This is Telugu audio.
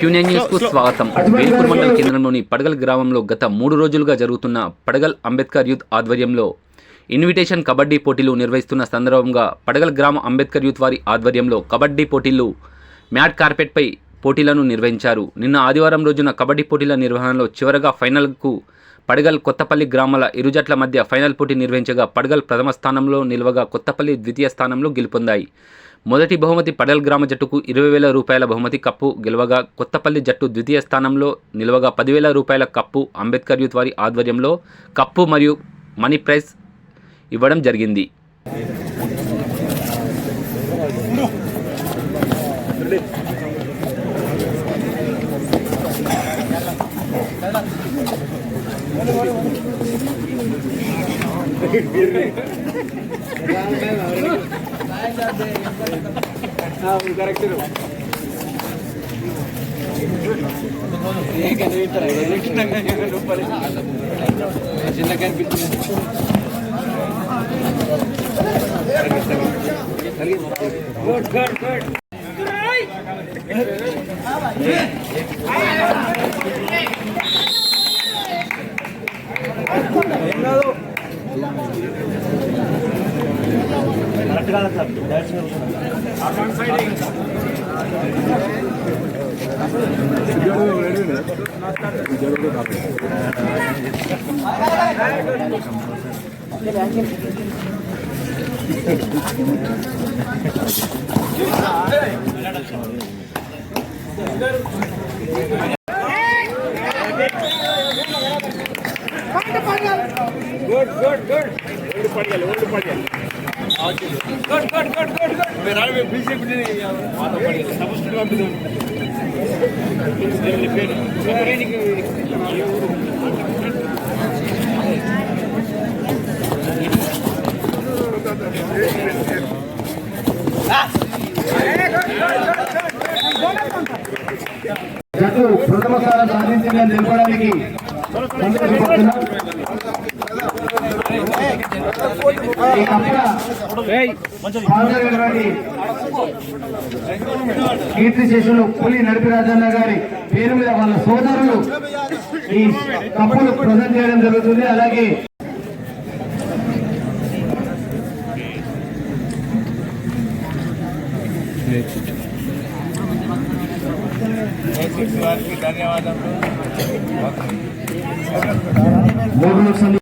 క్యూనియన్ న్యూస్కు స్వాగతం. వేల్పూర్ మండల కేంద్రంలోని పడగల్ గ్రామంలో గత మూడు రోజులుగా జరుగుతున్న పడగల్ అంబేద్కర్ యూత్ ఆధ్వర్యంలో ఇన్విటేషన్ కబడ్డీ పోటీలు నిర్వహిస్తున్న సందర్భంగా పడగల్ గ్రామ అంబేద్కర్ యూత్ వారి ఆధ్వర్యంలో కబడ్డీ పోటీలు మ్యాట్ కార్పెట్పై పోటీలను నిర్వహించారు. నిన్న ఆదివారం రోజున కబడ్డీ పోటీల నిర్వహణలో చివరగా ఫైనల్కు పడగల్ కొత్తపల్లి గ్రామాల ఇరు జట్ల మధ్య ఫైనల్ పోటీ నిర్వహించగా పడగల్ ప్రథమ స్థానంలో నిలవగా కొత్తపల్లి ద్వితీయ స్థానంలో గెలుపొందాయి. మొదటి బహుమతి పడల్ గ్రామ జట్టుకు ఇరవై వేల రూపాయల బహుమతి కప్పు గెలవగా కొత్తపల్లి జట్టు ద్వితీయ స్థానంలో నిలవగా పదివేల రూపాయల కప్పు అంబేద్కర్ యూత్ వారి ఆధ్వర్యంలో కప్పు మరియు మనీ ప్రైజ్ ఇవ్వడం జరిగింది. ಕರೆಕ್ಟ್ ಇರು చిన్న కనిపిస్తుంది గుడ్ గుడ్ గుడ్ ఏం కాదు జట్టు ప్రథమ స్థానం సాధించిందని తెలపడానికి ప్రథమ స్థానం సాధించిందని హాజరైనటువంటి కీర్తి శేషులు పులి నడిపి రాజన్న గారి పేరు మీద వాళ్ళ సోదరులు ఈ కప్పులు ప్రజెంట్ చేయడం జరుగుతుంది. అలాగే మూడు